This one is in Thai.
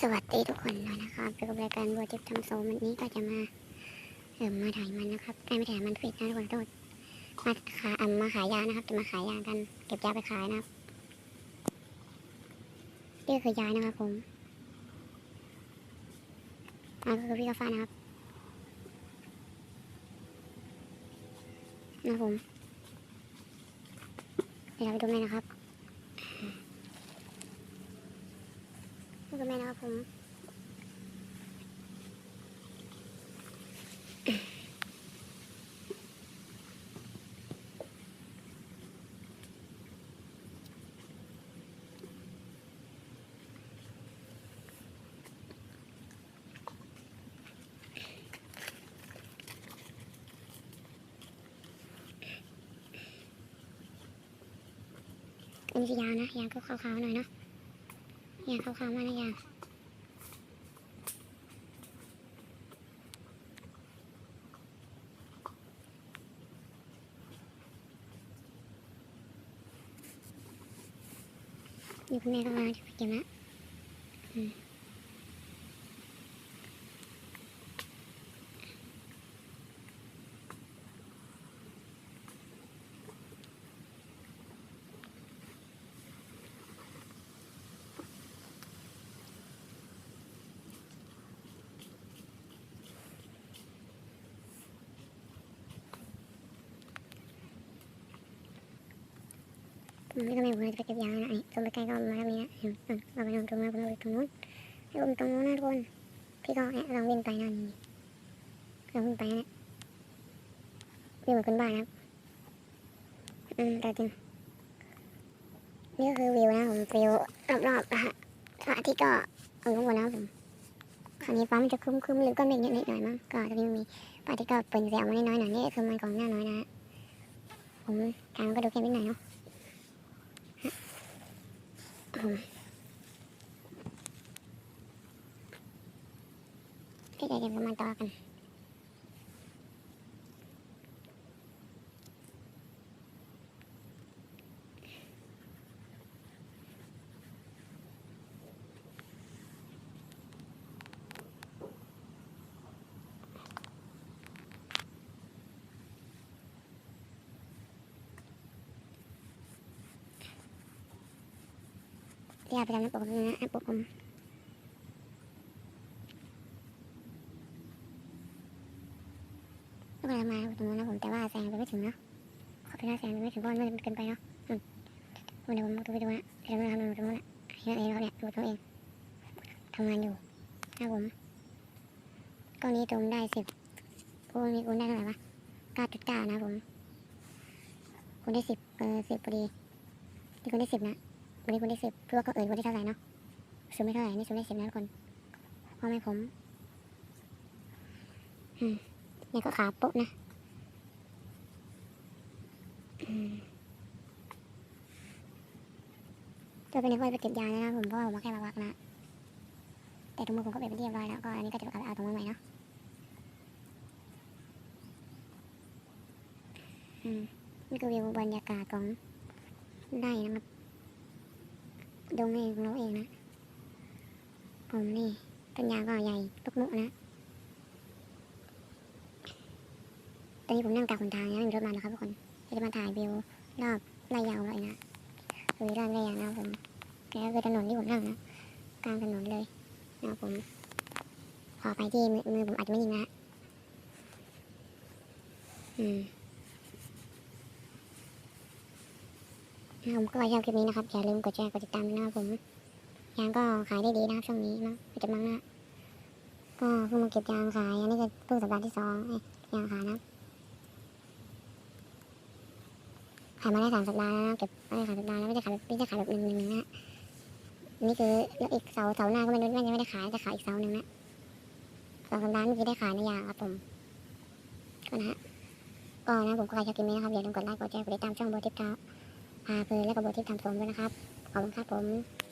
สวัสดีทุกคนเลยนะครับเป็นกับรายการบัวทิพย์ทำโซมวันนี้ก็จะมาเอ่อมาถ่ายมันนะครับได้ไม่ถ่ายมันผิดนะทุกคนโทษมาขายอ่ามาขายยานะครับ จะมาขายยากัน เก็บยาไปขายนะครับนี่คือยานะครับผมอ่าก็คือพี่กาฟ้านะครับนะครับผมเดี๋ยวเราไปดูแม่นะครับ ดูแม่นะครับผมอันนี้คือยาวนะยาก็ขาวๆหน่อยเนาะ อย่างขาวๆมากนอย่างนี่คุณแม่ก็มาเก็บนะอืม มันไม่ก็แม่ผมจะไปเก็บยานะไอ้ตรงไปใกล้ก็มาแล้วมีนะเห็นอืมเราไปนอนตรงนั้นผมเอาไปตรงนู้นให้ผมตรงนู้นนะทุกคนพี่ก็เนี่ยลองวิ่งไปนะนี่ลองวิ่งไปนะวิ่งเหมือนคนบ้านะครับอืมแต่จริงนี่ก็คือวิวนะผมวิวรอบๆนะฮะพระอาทิตย์ก็เอาลงมาแล้วผมคราวนี้ฟ้ามันจะครึ้มๆหรือก็เมฆนิดๆหน่อยมั้งก็จะมีมีพระอาทิตย์ก็เป็นแสงมาน้อยๆหน่อยนี่คือมันของหน้าน้อยนะผมทางก็ดูแค่นิดหน่อยเนาะ พี่เดี๋ยวจะมาต่อกัน เรียกไปทำน้ำปกนะน้ำปกผมก็กำลังมาตรงนั้นนะผมแต่ว่าแซงไปไม่ถึงเนาะขอไปหน้าแซงไปไม่ถึงเพราะมันเกินไปเนาะอืมเดี๋ยวผมดูไปดูนะเดี๋ยวเราทำตรงนู้นแหละเองเองเราเนี่ยดูตัวเองทำงานอยู่นะผมก้อนนี้ตรงได้สิบกูนี้กูได้เท่าไหร่วะเก้าจุดเก้านะผมกูได้สิบเออสิบพอดีนี่กูได้สิบนะ วันนี้กูได้สิบเพื่อก็เอ่ยกูได้เท่าไหร่เนาะซูมไม่เท่าไหร่นี่ซูมได้สิบนะทุกคนพ่อแม่ผมอืมเนี่ยก็ขาปุ๊บนะอืมตัวเป็นคนไปเก็บยานะครับผมเพราะว่าผมมาแค่มาวักนะแต่ทุกมือผมก็เก็บไปเรียบร้อยแล้วก็อันนี้ก็จะเอาเอาตรงมือใหม่เนาะอืมนี่คือวิวบรรยากาศของได้นะครับ ดงเองของเราเองนะ ผมนี่ต้นยางก็ใหญ่ตุกมุกนะ ตอนนี้ผมนั่งกลางคนทางยังไม่มีรถมานะครับทุกคนจะมาถ่ายวิวรอบไร่ยาวเลยนะคือรอบไร่ยาวนะผมแล้วคือถนนที่ผมนั่งนะกลางถนนเลยนะผมขอไปที่มือมือผมอาจจะไม่นิ่งนะอืม นะผมก็ชอบคลิปนี้นะครับ อย่าลืมกดแชร์ กดติดตามด้วยนะครับผม ยางก็ขายได้ดีนะครับช่วงนี้นะปัจจุบันนะก็เพิ่งมาเก็บยางขาย อันนี้ก็เพิ่งสัปดาห์ที่สองยางขายนะขายมาได้สามสัปดาห์แล้วนะเก็บมาได้สามสัปดาห์แล้วไม่ได้ขายแบบไม่ได้ขายแบบหนึ่งหนึ่งนะ นี่คือแล้วอีกเสาเสาหน้าก็ไม่รู้น่าจะไม่ได้ขายจะขายอีกเสาหนึ่งนะสองสัปดาห์นี่คือได้ขายในยางครับผมก็นะก็นะผมก็ใครชอบกินนี้นะครับอย่าลืมกดไลค์กดแชร์กดติดตามช่องโบทิปเท้า พาเพลินและกระบวนทิปทำสมด้วยนะครับ ขอบคุณครับผม